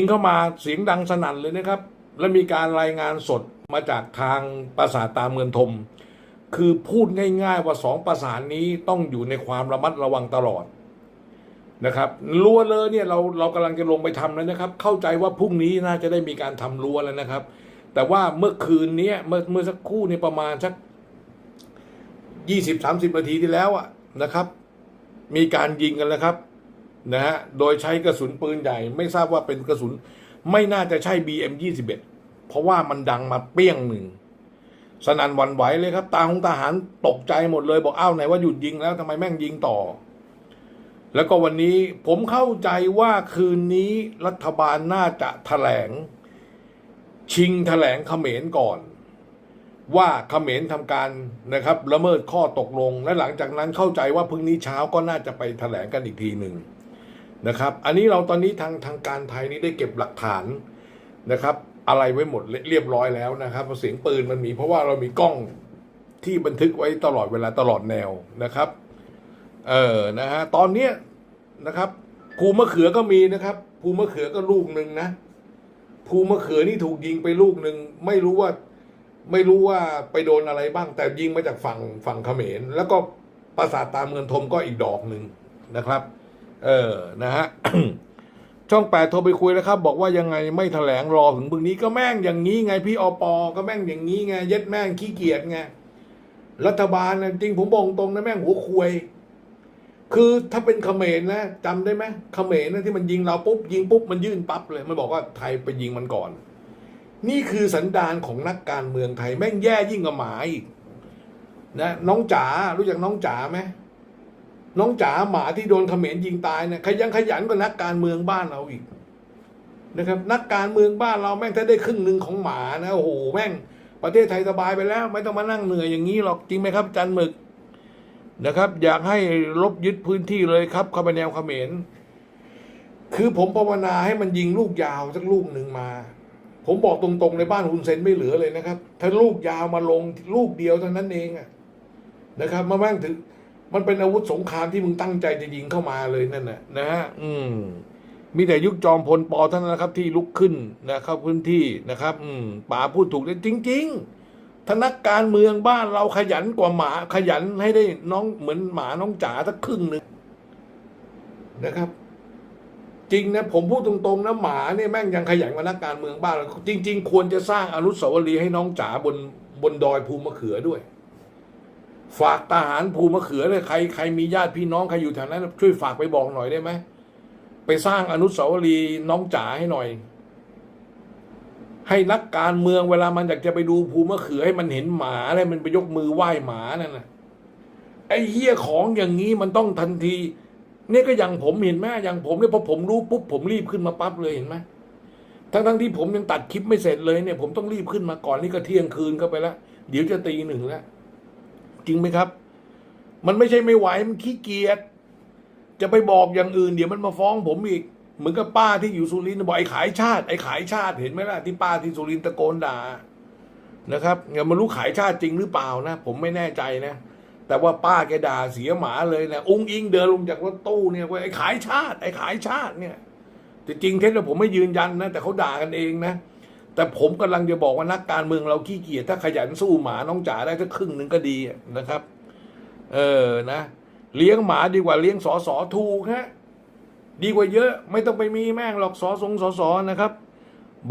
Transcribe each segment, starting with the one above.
งเข้ามาเสียงดังสนั่นเลยนะครับ และมีการรายงานสดมาจากทางปราสาทตามเมืองทม คือพูดง่าย ๆ ว่าสองปราสาทนี้ต้องอยู่ในความระมัดระวังตลอดนะครับรั้วเลยเนี่ยเราเรากำลังจะลงไปทำแล้วนะครับ เข้าใจว่าพรุ่งนี้น่าจะได้มีการทำรั้วแล้วนะครับ แต่ว่าเมื่อคืนนี้เมื่อเมื่อสักครู่เนี่ยประมาณสักยี่สิบสามสิบนาทีที่แล้วอะนะครับ มีการยิงกันแล้วครับ นะฮะ โดยใช้กระสุนปืนใหญ่ ไม่ทราบว่าเป็นกระสุน ไม่น่าจะใช่ BM 21 เพราะว่ามันดังมาเปี้ยงหนึ่ง สนั่นวันไหวเลยครับ ตาของทหารตกใจหมดเลยบอกอ้าวไหนว่าหยุดยิงแล้วทำไมแม่งยิงต่อ แล้วก็วันนี้ผมเข้าใจว่าคืนนี้รัฐบาลน่าจะแถลง ชิงแถลงเขมรก่อนว่าเขมรทำการนะครับละเมิดข้อตกลง และหลังจากนั้นเข้าใจว่าพรุ่งนี้เช้าก็น่าจะไปแถลงกันอีกทีหนึ่ง นะครับ อันนี้เราตอนนี้ทางทางการไทยนี่ได้เก็บหลักฐานนะครับ อะไรไว้หมดเรียบร้อยแล้วนะครับเสียงปืนมันมีเพราะว่าเรามีกล้องที่บันทึกไว้ตลอดเวลาตลอดแนวนะครับ เออนะฮะตอนเนี้ยนะครับภูมะเขือก็มีนะครับภูมะเขือก็ลูกหนึ่งนะภูมะเขือนี่ถูกยิงไปลูกหนึ่งไม่รู้ว่าไม่รู้ว่าไปโดนอะไรบ้าง แต่ยิงมาจากฝั่งฝั่งเขมร แล้วก็ปราสาทตามเมืองทมก็อีกดอกหนึ่งนะครับ เออนะฮะช่องแปดโทรไปคุยแล้วครับ บอกว่ายังไงไม่แถลงรอถึงพรุ่งนี้ก็แม่งอย่างนี้ไงพี่อปอก็แม่งอย่างนี้ไงเย็ดแม่งขี้เกียจไงรัฐบาลนะจริงผมบอกตรงนะแม่งหัวควย คือถ้าเป็นเขมรนะจำได้ไหมเขมรนะที่มันยิงเราปุ๊บยิงปุ๊บมันยื่นปั๊บเลย มันบอกว่าไทยไปยิงมันก่อน นี่คือสันดานของนักการเมืองไทย แม่งแย่ยิ่งกว่าหมาอีกนะน้องจ๋ารู้จักน้องจ๋าไหม น้องจ๋าหมาที่โดนเขมรยิงตายเนี่ยขยันขยันกว่านักการเมืองบ้านเราอีกนะครับ นักการเมืองบ้านเราแม่งถ้าได้ครึ่งหนึ่งของหมานะโอ้โหแม่ง ประเทศไทยสบายไปแล้ว ไม่ต้องมานั่งเหนื่อยอย่างนี้หรอกจริงไหมครับจันหมึกนะครับ อยากให้ลบยึดพื้นที่เลยครับเข้าไปแนวเขมร คือผมภาวนาให้มันยิงลูกยาวสักลูกหนึ่งมา ผมบอกตรงๆในบ้านคุณเซนไม่เหลือเลยนะครับ ถ้าลูกยาวมาลงลูกเดียวเท่านั้นเองอะนะครับ มาแม่งถึง มันเป็นอาวุธสงครามที่มึงตั้งใจจะยิงเข้ามาเลยนั่นน่ะนะฮะอืมมีแต่ยุคจอมพลปอเท่านั้นนะครับที่ลุกขึ้นนะครับพื้นที่นะครับ อืมป๋าพูดถูกเลยจริงๆถ้านักการเมืองบ้านเราขยันกว่าหมาขยันให้ได้น้องเหมือนหมาน้องจ๋าสักครึ่งหนึ่งนะครับ จริงนะผมพูดตรงๆนะหมาเนี่ยแม่งยังขยันกว่านักการเมืองบ้านเราจริง ๆ ควรจะสร้างอนุสาวรีย์ให้น้องจ๋าบนบนดอยภูมะเขือด้วย ฝากทหารภูมะเขือเลยใครใครมีญาติพี่น้องใครอยู่แถวนั้นช่วยฝากไปบอกหน่อยได้ไหมไปสร้างอนุสาวรีย์น้องจ๋าให้หน่อย ให้นักการเมืองเวลามันอยากจะไปดูภูมะเขือให้มันเห็นหมาอะไรมันไปยกมือไหว้หมานั่นนะไอ้เหี้ยของอย่างนี้มันต้องทันทีเนี่ยก็อย่างผมเห็นไหมอย่างผมเนี่ยพอผมรู้ปุ๊บผมรีบขึ้นมาปั๊บเลยเห็นไหมทั้งทั้งที่ผมยังตัดคลิปไม่เสร็จเลยเนี่ย ผมต้องรีบขึ้นมาก่อนนี่ก็เที่ยงคืนเข้าไปแล้วเดี๋ยวจะตีหนึ่งแล้ว จริงไหมครับ มันไม่ใช่ไม่ไหวมันขี้เกียจจะไปบอกอย่างอื่น เดี๋ยวมันมาฟ้องผมอีก เหมือนกับป้าที่อยู่สุรินทร์บอกไอ้ขายชาติไอ้ขายชาติเห็นไหมล่ะที่ป้าที่สุรินทร์ตะโกนด่านะครับเงินมารู้ขายชาติจริงหรือเปล่านะ ผมไม่แน่ใจนะ แต่ว่าป้าแกด่าเสียหมาเลยนะอุ้งอิงเดินลงจากรถตู้เนี่ยว่าไอ้ขายชาติ ไอ้ขายชาติเนี่ยแต่จริงเท็จแล้วผมไม่ยืนยันนะแต่เขาด่ากันเองนะ แต่ผมกำลังจะบอกว่านักการเมืองเราขี้เกียจถ้าขยันสู้หมาน้องจ๋าได้สักครึ่งหนึ่งก็ดีนะครับ เออนะ เลี้ยงหมาดีกว่าเลี้ยงสอสอถูกฮะดีกว่าเยอะไม่ต้องไปมีแม่งหรอกสอสงสอสอนะครับ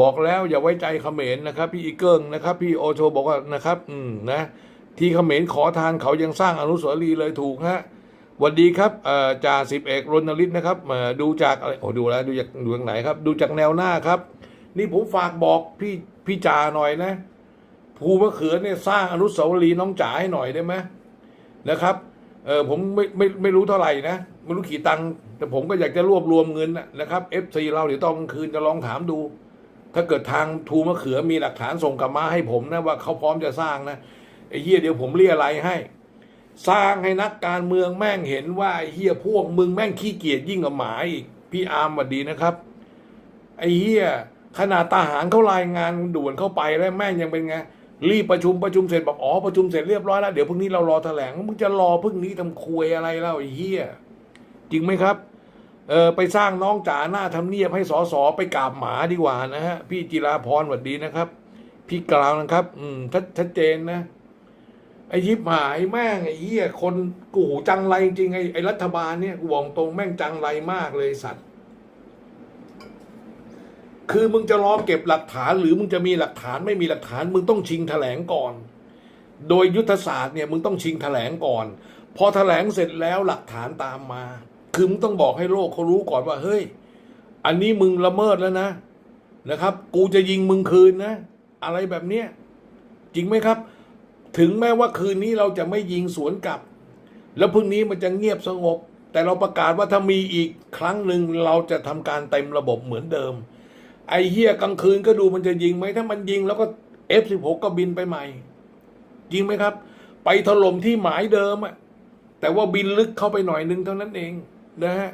บอกแล้วอย่าไว้ใจเขมรนะครับ พี่อีเกิงนะครับ พี่โอโชบอกว่านะครับ อืมนะ ที่เขมรขอทานเขายังสร้างอนุสาวรีย์เลยถูกฮะวันดีครับเอ่อจ่าสิบเอกรณฤทธิ์นะครับมาดูจากอะไรโอ้ดูแล้วดูจากดูจากไหนครับ ดูจากแนวหน้าครับ นี่ผมฝากบอกพี่พี่จ่าหน่อยนะภูมะเขือเนี่ยสร้างอนุสาวรีย์น้องจ๋าให้หน่อยได้ไหมนะครับเออผมไม่ไม่ไม่รู้เท่าไหร่นะไม่รู้ขี่ตังค์แต่ผมก็อยากจะรวบรวมเงินนะนะครับเอฟซีเราเดี๋ยวตอนกลางคืนจะลองถามดู ถ้าเกิดทางทูมะเขือมีหลักฐานส่งกลับมาให้ผมนะว่าเขาพร้อมจะสร้างนะไอ้เฮียเดี๋ยวผมเรียอะไรให้ สร้างให้นักการเมืองแม่งเห็นว่าเฮียพวกมึงแม่งขี้เกียจยิ่งกว่าหมาอีกพี่อาร์มสวัสดีนะครับ ไอ้เฮีย ขนาดทหารเขารายงานด่วนเข้าไปแล้วแม่งยังเป็นไงรีบประชุมประชุมเสร็จบอกอ๋อประชุมเสร็จเรียบร้อยแล้วเดี๋ยวพรุ่งนี้เรารอแถลงมึงจะรอพรุ่งนี้ทำคุยอะไรแล้วไอ้เฮียจริงไหมครับเออไปสร้างน้องจ๋าหน้าทำเนียบให้สอสอไปกราบหมาดีกว่านะฮะพี่จิราพรสวัสดีนะครับ พี่กล่าวนะครับ อืมชัดชัดเจนนะไอ้ยิบหายแม่งไอ้เหี้ยคนกูหูจังไรจริงไอ้ไอ้รัฐบาลเนี่ยกูบอกตรงแม่งจังไรมากเลยสัตว์ คือมึงจะรอเก็บหลักฐานหรือมึงจะมีหลักฐานไม่มีหลักฐาน มึงต้องชิงแถลงก่อน โดยยุทธศาสตร์เนี่ยมึงต้องชิงแถลงก่อน พอแถลงเสร็จแล้วหลักฐานตามมา คือมึงต้องบอกให้โลกเขารู้ก่อนว่าเฮ้ย อันนี้มึงละเมิดแล้วนะนะครับ กูจะยิงมึงคืนนะ อะไรแบบเนี้ยจริงไหมครับ ถึงแม้ว่าคืนนี้เราจะไม่ยิงสวนกลับ แล้วพรุ่งนี้มันจะเงียบสงบ แต่เราประกาศว่าถ้ามีอีกครั้งหนึ่งเราจะทำการเต็มระบบเหมือนเดิม ไอ้เฮียกลางคืนก็ดูมันจะยิงไหมถ้ามันยิงแล้วก็ F16 ก็บินไปใหม่ จริงไหมครับ ไปถล่มที่หมายเดิมอะแต่ว่าบินลึกเข้าไปหน่อยนึงเท่านั้นเองนะฮะ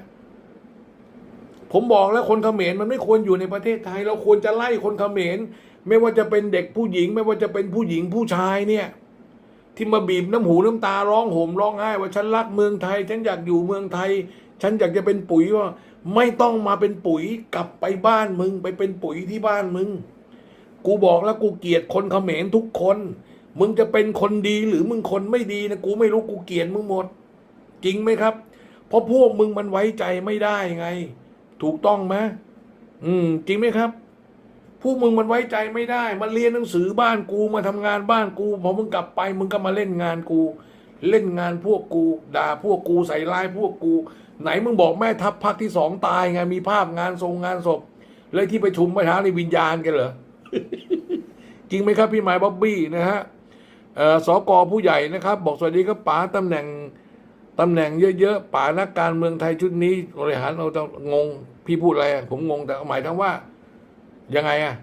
ผมบอกแล้วคนเขมรมันไม่ควรอยู่ในประเทศไทย เราควรจะไล่คนเขมรไม่ว่าจะเป็นเด็กผู้หญิง ไม่ว่าจะเป็นผู้หญิงผู้ชายเนี่ย ที่มาบีบน้ำหูน้ำตาร้องโห่มร้องไห้ว่าฉันรักเมืองไทย ฉันอยากอยู่เมืองไทย ฉันอยากจะเป็นปุ๋ยว่า ไม่ต้องมาเป็นปุ๋ยกลับไปบ้านมึง ไปเป็นปุ๋ยที่บ้านมึง กูบอกแล้วกูเกลียดคนเขมรทุกคน มึงจะเป็นคนดีหรือมึงคนไม่ดีนะกูไม่รู้กูเกลียดมึงหมด จริงไหมครับ เพราะพวกมึงมันไว้ใจไม่ได้ไง ถูกต้องไหมอืม จริงไหมครับพวกมึงมันไว้ใจไม่ได้มันเรียนหนังสือบ้านกูมาทำงานบ้านกูพอมึงกลับไป มึงก็มาเล่นงานกู เล่นงานพวกกู ด่าพวกกูใส่ร้ายพวกกู ไหนมึงบอกแม่ทัพภาคที่สองตายไงมีภาพงานทรงงานศพเลยที่ประชุมเมื่อเช้าในวิญญาณกันเหรอจริงไหมครับพี่หมายบ๊อบบี้นะฮะเอ่อสกผู้ใหญ่นะครับ บอกสวัสดีครับป๋าตำแหน่งตำแหน่งเยอะๆป๋านักการเมืองไทยชุดนี้บริหารเราจะงงพี่พูดอะไรอะผมงงแต่หมายถึงว่ายังไงอะ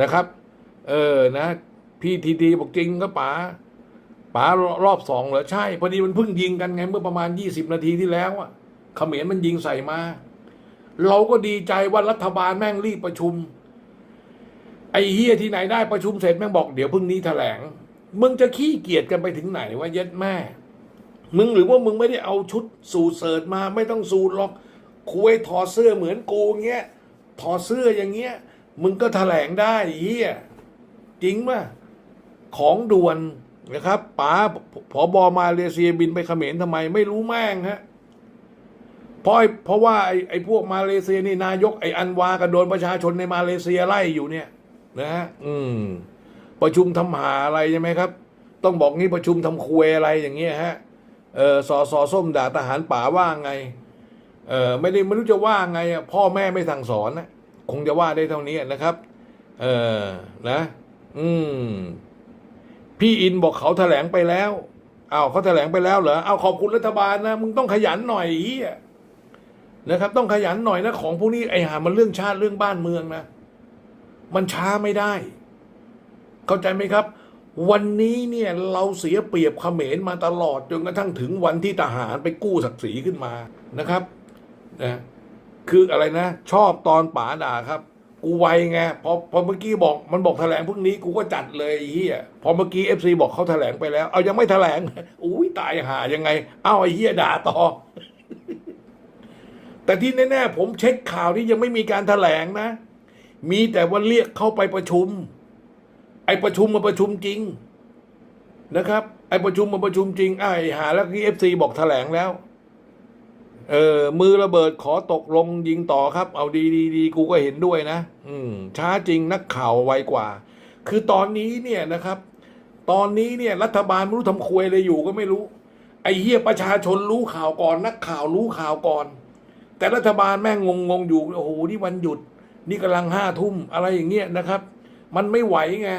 นะครับ เออนะ พี่ทีทีบอกจริงก็ป๋า ป๋ารอบสองเหรอใช่ พอดีมันเพิ่งยิงกันไง เมื่อประมาณยี่สิบนาทีที่แล้วอะเขมรมันยิงใส่มา เราก็ดีใจว่ารัฐบาลแม่งรีบประชุม ไอ้เฮียที่ไหนได้ประชุมเสร็จแม่งบอกเดี๋ยวพรุ่งนี้แถลง มึงจะขี้เกียจกันไปถึงไหนว่าเย็ดแม่ มึงหรือว่ามึงไม่ได้เอาชุดสูทเสิร์ตมา ไม่ต้องสูทหรอกคุยถอดเสื้อเหมือนกูเงี้ยถอดเสื้ออย่างเงี้ย มึงก็แถลงได้เฮียจริงป่ะของด่วน นะครับป๋าผอบอมาเลเซียบินไปเขมรทำไม ไม่รู้แม่งฮะเพราะเพราะว่าไอ้ไอ้พวกมาเลเซียนี่นายกไอ้อันวาก็โดนประชาชนในมาเลเซียไล่อยู่เนี่ย นะฮะอืม ประชุมทำหาอะไรใช่ไหมครับ ต้องบอกงี้ประชุมทำคุยอะไรอย่างเงี้ยฮะเออสอสอส้มด่าทหารป่าว่าไงเออไม่ได้ไม่รู้จะว่าไงอะพ่อแม่ไม่สั่งสอนนะคงจะว่าได้เท่านี้นะครับ เออนะ อืม พี่อินบอกเขาแถลงไปแล้วเอาเขาแถลงไปแล้วเหรอเอาขอบคุณรัฐบาลนะมึงต้องขยันหน่อยเฮียนะครับ ต้องขยันหน่อยนะของพวกนี้ไอ้หามันเรื่องชาติเรื่องบ้านเมืองนะ มันช้าไม่ได้ เข้าใจไหมครับ วันนี้เนี่ยเราเสียเปรียบเขมรมาตลอดจนกระทั่งถึงวันที่ทหารไปกู้ศักดิ์ศรีขึ้นมานะครับนะคืออะไรนะ ชอบตอนป๋าด่าครับ กูไวไงพอพอเมื่อกี้บอกมันบอกแถลงพรุ่งนี้กูก็จัดเลยไอ้เฮียพอเมื่อกี้เอฟซีบอกเขาแถลงไปแล้ว เอายังไม่แถลงอุ้ยตายหายังไง เอ้าไอ้เฮียด่าต่อ แต่ที่แน่ๆผมเช็คข่าวที่ยังไม่มีการแถลงนะ มีแต่ว่าเรียกเข้าไปประชุม ไอประชุมมาประชุมจริงนะครับ ไอประชุมมาประชุมจริงไอหาแล้วที่เอฟซีบอกแถลงแล้ว เออ มือระเบิดขอตกลงยิงต่อครับ เอาดีดีดีกูก็เห็นด้วยนะ อืม ช้าจริงนักข่าวไวกว่า คือตอนนี้เนี่ยนะครับ ตอนนี้เนี่ย รัฐบาลไม่รู้ทำควยอะไรอยู่ก็ไม่รู้ ไอ้เหี้ยประชาชนรู้ข่าวก่อน นักข่าวรู้ข่าวก่อน แต่รัฐบาลแม่งงงๆอยู่โอ้โหนี่วันหยุด นี่กำลังห้าทุ่มอะไรอย่างเงี้ยนะครับ มันไม่ไหวไง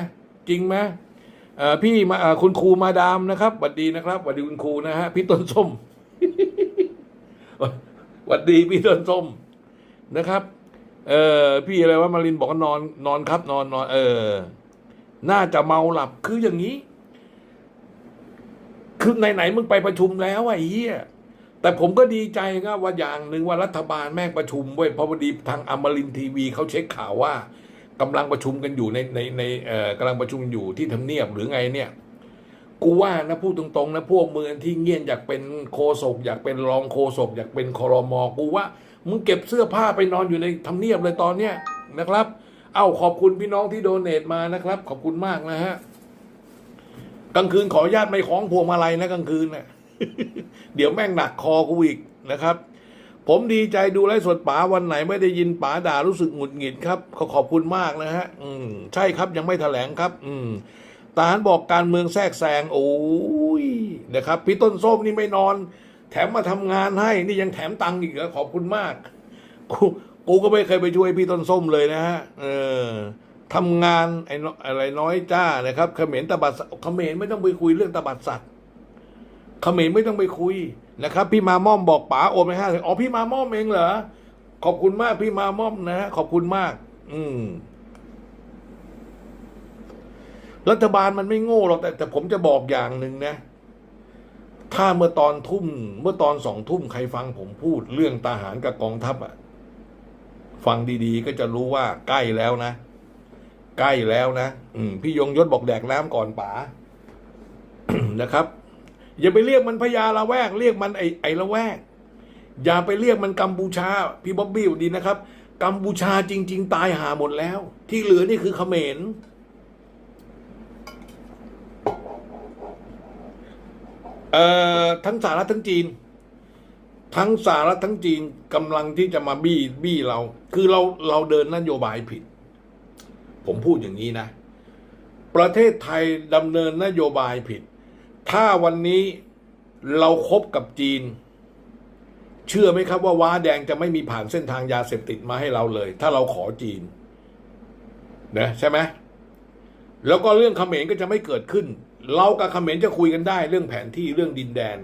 จริงไหมพี่มาคุณครูมาดามนะครับสวัสดีนะครับสวัสดีคุณครูนะฮะพี่ต้นส้ม หวัดดีพี่ต้นส้มนะครับ เออพี่อะไรว่ามารินบอกว่านอน นอนครับ นอนนอน เออ น่าจะเมาหลับคืออย่างนี้ คือไหนๆมึงไปประชุมแล้วไอ้เหี้ยแต่ผมก็ดีใจก็ว่าอย่างหนึ่งว่ารัฐบาลแม่งประชุมเว้ยพราะพอดีทางอมรินทีวีเขาเช็คข่าวว่ากำลังประชุมกันอยู่ในในในเอ่อกำลังประชุมอยู่ที่ทำเนียบหรือไงเนี่ย กูว่านะพูดตรงๆนะพวกมือที่เงียนอยากเป็นโคศกอยากเป็นรองโคศกอยากเป็นคอรมอกูว่ามึงเก็บเสื้อผ้าไปนอนอยู่ในทำเนียบเลยตอนเนี้ยนะครับ เอ้าขอบคุณพี่น้องที่โดเนทมานะครับ ขอบคุณมากนะฮะกลางคืนขอญาตไม่คล้องพวงมาลัยนะกลางคืนนะเดี๋ยวแม่งหนักคอกูอีกนะครับ ผมดีใจดูไลฟ์สดป๋าวันไหนไม่ได้ยินป๋าด่ารู้สึกหงุดหงิดครับขอขอบคุณมากนะฮะ อืม ใช่ครับยังไม่แถลงครับ อืม ตาลบอกการเมืองแทรกแซงโอ้ยนะครับพี่ต้นส้มนี่ไม่นอน แถมมาทำงานให้นี่ยังแถมตังค์อีกเหรอขอบคุณมากกูกูก็ไม่เคยไปช่วยพี่ต้นส้มเลยนะฮะเออทำงานไอ้อะไรน้อยจ้านะครับเขมรตบัดสัตเขมรไม่ต้องไปคุยเรื่องตบัดสัตว์เขมรไม่ต้องไปคุยนะครับ พี่มาม่อมบอกป๋าโอนไปห้าสิบอ๋อพี่มาม่อมเองเหรอขอบคุณมากพี่มาม่อมนะฮะขอบคุณมาก อืม รัฐบาลมันไม่โง่หรอกแต่แต่ผมจะบอกอย่างหนึ่งนะ ถ้าเมื่อตอนทุ่ม เมื่อตอนสองทุ่มใครฟังผมพูดเรื่องทหารกับกองทัพอะฟังดีๆ ก็จะรู้ว่าใกล้แล้วนะ ใกล้แล้วนะอืมพี่ยงยศบอกแดกน้ำก่อนป๋านะครับ อย่าไปเรียกมันพญาละแวก เรียกมันไอไอละแวก อย่าไปเรียกมันกัมพูชา พี่บ๊อบบี้ดีนะครับ กัมพูชาจริง ๆ ตายหาหมดแล้ว ที่เหลือนี่คือเขมร เอ่อทั้งสหรัฐทั้งจีน ทั้งสหรัฐทั้งจีนกำลังที่จะมาบี้บี้เรา คือเราเราเดินนโยบายผิด ผมพูดอย่างนี้นะ ประเทศไทยดำเนินนโยบายผิด ถ้าวันนี้เราครบกับจีน เชื่อไหมครับว่าว้าแดงจะไม่มีผ่านเส้นทางยาเสพติดมาให้เราเลย ถ้าเราขอจีนนะใช่ไหมแล้วก็เรื่องเขมรก็จะไม่เกิดขึ้น เรากับเขมรจะคุยกันได้เรื่องแผนที่เรื่องดินแดน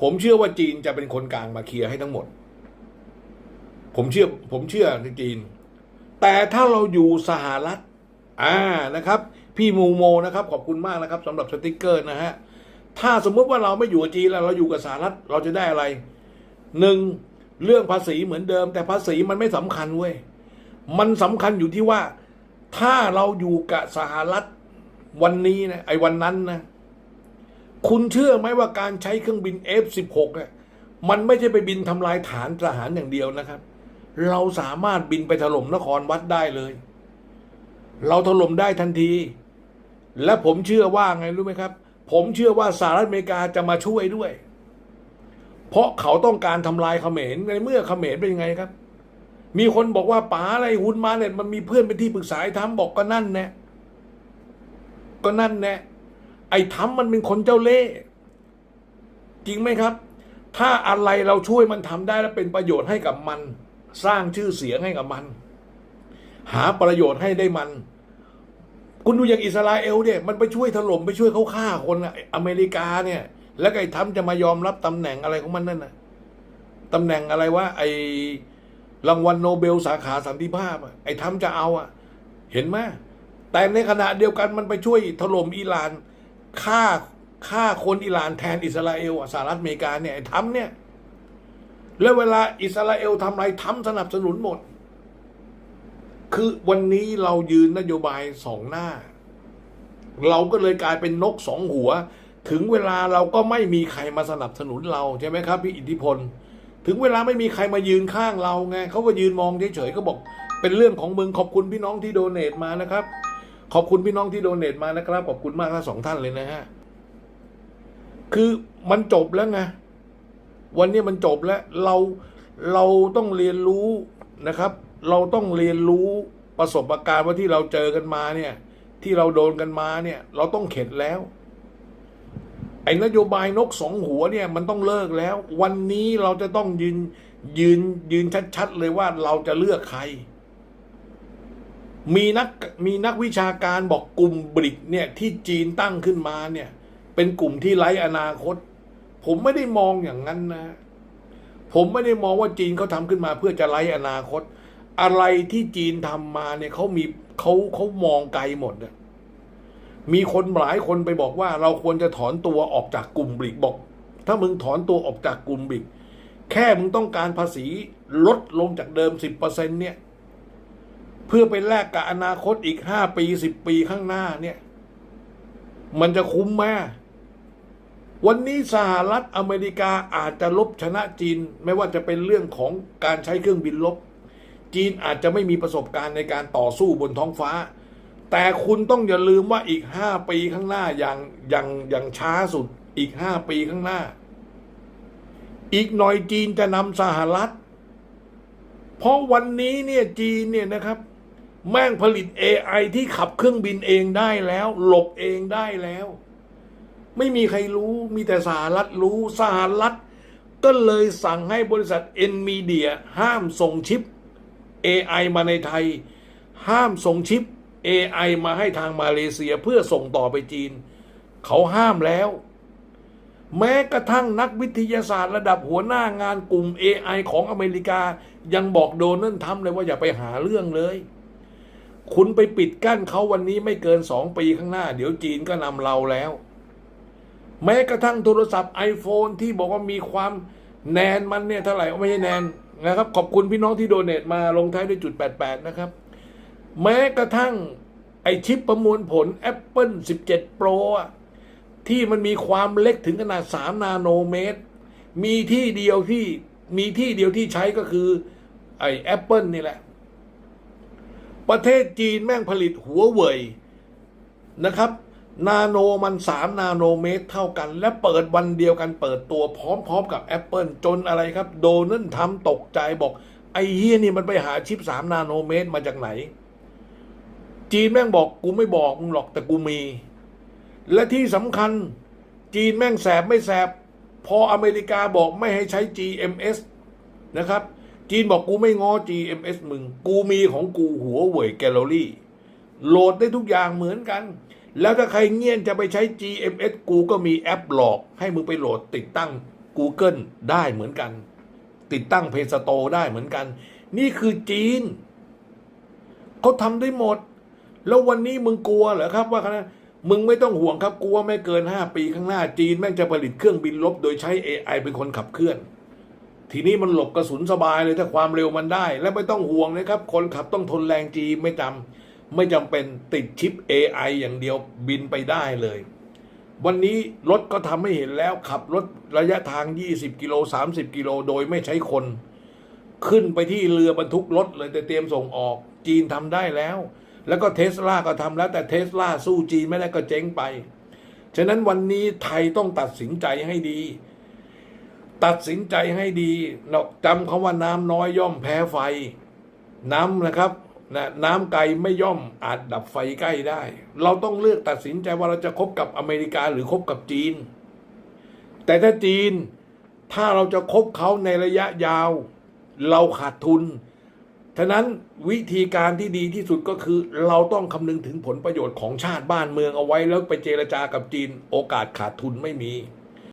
ผมเชื่อว่าจีนจะเป็นคนกลางมาเคลียร์ให้ทั้งหมด ผมเชื่อผมเชื่อในจีน แต่ถ้าเราอยู่สหรัฐอ่านะครับ พี่มูโมนะครับ ขอบคุณมากนะครับสำหรับสติกเกอร์นะฮะถ้าสมมติว่าเราไม่อยู่กับจีนแล้วเราอยู่กับสหรัฐเราจะได้อะไรหนึ่งเรื่องภาษีเหมือนเดิม แต่ภาษีมันไม่สำคัญเว้ยมันสำคัญอยู่ที่ว่า ถ้าเราอยู่กับสหรัฐ วันนี้นะไอ้วันนั้นนะ คุณเชื่อไหมว่าการใช้เครื่องบิน F16 เนี่ยมันไม่ใช่ไปบินทำลายฐานทหารอย่างเดียวนะครับ เราสามารถบินไปถล่มนครวัดได้เลย เราถล่มได้ทันที และผมเชื่อว่าไงรู้ไหมครับ ผมเชื่อว่าสหรัฐอเมริกาจะมาช่วยด้วย เพราะเขาต้องการทำลายเขมรในเมื่อเขมรเป็นยังไงครับ มีคนบอกว่าป๋าอะไรหุนมาเนี่ยมันมีเพื่อนเป็นที่ปรึกษาไอ้ทำบอกก็นั่นแน่ ก็นั่นแน่ไอ้ทำมันเป็นคนเจ้าเล่ห์จริงไหมครับ ถ้าอะไรเราช่วยมันทำได้และเป็นประโยชน์ให้กับมัน สร้างชื่อเสียงให้กับมัน หาประโยชน์ให้ได้มัน คุณดูอย่างอิสราเอลเนี่ยมันไปช่วยถล่มไปช่วยเขาฆ่าคนอเมริกาเนี่ย แล้วไอ้ทำจะมายอมรับตำแหน่งอะไรของมันนั่นนะตำแหน่งอะไรวะไอ้รางวัลโนเบลสาขาสันติภาพไอ้ทำจะเอาอะเห็นไหม แต่ในขณะเดียวกันมันไปช่วยถล่มอิหร่านฆ่าฆ่าคนอิหร่านแทนอิสราเอลสหรัฐอเมริกาเนี่ยทำเนี่ยแล้วเวลาอิสราเอลทำอะไรทำสนับสนุนหมด คือวันนี้เรายืนนโยบายสองหน้า เราก็เลยกลายเป็นนกสองหัว ถึงเวลาเราก็ไม่มีใครมาสนับสนุนเราใช่ไหมครับพี่อิทธิพล ถึงเวลาไม่มีใครมายืนข้างเราไงเขาก็ยืนมองเฉยๆก็บอก เป็นเรื่องของมึงขอบคุณพี่น้องที่โดเนทมานะครับ ขอบคุณพี่น้องที่โดเนทมานะครับ ขอบคุณมากทั้งสองท่านเลยนะฮะ คือมันจบแล้วไง วันนี้มันจบแล้ว เราเราต้องเรียนรู้นะครับ เราต้องเรียนรู้ประสบการณ์ว่าที่เราเจอกันมาเนี่ย ที่เราโดนกันมาเนี่ย เราต้องเข็ดแล้ว ไอ้นโยบายนกสองหัวเนี่ยมันต้องเลิกแล้ว วันนี้เราจะต้องยืนยืนยืนชัด ๆ เลยว่าเราจะเลือกใคร มีนักมีนักวิชาการบอกกลุ่มบริกเนี่ยที่จีนตั้งขึ้นมาเนี่ยเป็นกลุ่มที่ไร้อนาคต ผมไม่ได้มองอย่างนั้นนะ ผมไม่ได้มองว่าจีนเขาทำขึ้นมาเพื่อจะไร้อนาคต อะไรที่จีนทำมาเนี่ยเขามีเขาเขามองไกลหมดอะมีคนหลายคนไปบอกว่าเราควรจะถอนตัวออกจากกลุ่มบริกบอก ถ้ามึงถอนตัวออกจากกลุ่มบริก แค่มึงต้องการภาษีลดลงจากเดิมสิบเปอร์เซ็นเนี่ย เพื่อไปแลกกับอนาคตอีกห้าปีสิบปีข้างหน้าเนี่ย มันจะคุ้มไหมวันนี้สหรัฐอเมริกาอาจจะลบชนะจีน ไม่ว่าจะเป็นเรื่องของการใช้เครื่องบินลบ จีนอาจจะไม่มีประสบการณ์ในการต่อสู้บนท้องฟ้า แต่คุณต้องอย่าลืมว่าอีกห้าปีข้างหน้าอย่างอย่างอย่างช้าสุดอีกห้าปีข้างหน้า อีกหน่อยจีนจะนำสหรัฐ เพราะวันนี้เนี่ยจีนเนี่ยนะครับ แม่งผลิต AI ที่ขับเครื่องบินเองได้แล้ว หลบเองได้แล้ว ไม่มีใครรู้มีแต่สหรัฐรู้สหรัฐ ก็เลยสั่งให้บริษัท NVIDIA ห้ามส่งชิป AI มาในไทย ห้ามส่งชิป AI มาให้ทางมาเลเซียเพื่อส่งต่อไปจีน เขาห้ามแล้ว แม้กระทั่งนักวิทยาศาสตร์ระดับหัวหน้างานกลุ่ม AI ของอเมริกา ยังบอกโดนัลด์ทรัมป์เลยว่าอย่าไปหาเรื่องเลย คุณไปปิดกั้นเขาวันนี้ไม่เกินสองปีข้างหน้า เดี๋ยวจีนก็นำเราแล้ว แม้กระทั่งโทรศัพท์ iPhone ที่บอกว่ามีความแนนมันเนี่ยเท่าไหร่ไม่ใช่แนนนะครับ ขอบคุณพี่น้องที่โดเนทมาลงท้ายด้วยจุด 88 นะครับ แม้กระทั่งไอชิปประมวลผล Apple 17 Pro อะที่มันมีความเล็กถึงขนาด 3 นาโนเมตร มีที่เดียวที่มีที่เดียวที่ใช้ก็คือไอ Apple นี่แหละ ประเทศจีนแม่งผลิตหัวเว่ยนะครับ นาโนมัน 3 นาโนเมตรเท่ากัน และเปิดวันเดียวกันเปิดตัวพร้อมๆกับ Apple จนอะไรครับ โดนัลด์ทำตกใจบอก ไอ้เฮียนี่มันไปหาชิป 3 นาโนเมตรมาจากไหน จีนแม่งบอกกูไม่บอกมึงหรอกแต่กูมี และที่สำคัญจีนแม่งแสบไม่แสบ พออเมริกาบอกไม่ให้ใช้ GMS นะครับ จีนบอกกูไม่ง้อ GMS มึง กูมีของกูหัวเว่ยแกลเลอรี่ โหลดได้ทุกอย่างเหมือนกัน แล้วถ้าใครเงียนจะไปใช้ GMS กูก็มีแอปหลอก ให้มึงไปโหลดติดตั้ง Google ได้เหมือนกัน ติดตั้ง Play Store ได้เหมือนกัน นี่คือจีน เขาทำได้หมด แล้ววันนี้มึงกลัวเหรอครับว่าคณะมึงไม่ต้องห่วงครับกลัวไม่เกิน 5 ปีข้างหน้าจีนแม่งจะผลิตเครื่องบินลบ โดยใช้ AI เป็นคนขับเคลื่อน ทีนี้มันหลบกระสุนสบายเลยถ้าความเร็วมันได้ และไม่ต้องห่วงนะครับ คนขับต้องทนแรงจีไม่จำไม่จำเป็นติดชิป AI อย่างเดียวบินไปได้เลย วันนี้รถก็ทำให้เห็นแล้วขับรถระยะทาง 20 กิโล 30 กิโลโดยไม่ใช้คน ขึ้นไปที่เรือบรรทุกรถเลยแต่เตรียมส่งออก จีนทำได้แล้ว แล้วก็เทสลาก็ทำแล้วแต่เทสลาสู้จีนไม่ได้ก็เจ๊งไป ฉะนั้นวันนี้ไทยต้องตัดสินใจให้ดี ตัดสินใจให้ดีเราจำคาว่าน้ำน้อยย่อมแพ้ไฟ น้ำนะครับนะน้ำไกลไม่ย่อมอาจดับไฟใกล้ได้ เราต้องเลือกตัดสินใจว่าเราจะคบกับอเมริกาหรือคบกับจีน แต่ถ้าจีนถ้าเราจะคบเขาในระยะยาว เราขาดทุนฉะนั้นวิธีการที่ดีที่สุดก็คือ เราต้องคำนึงถึงผลประโยชน์ของชาติบ้านเมืองเอาไว้แล้วไปเจรจากับจีน โอกาสขาดทุนไม่มี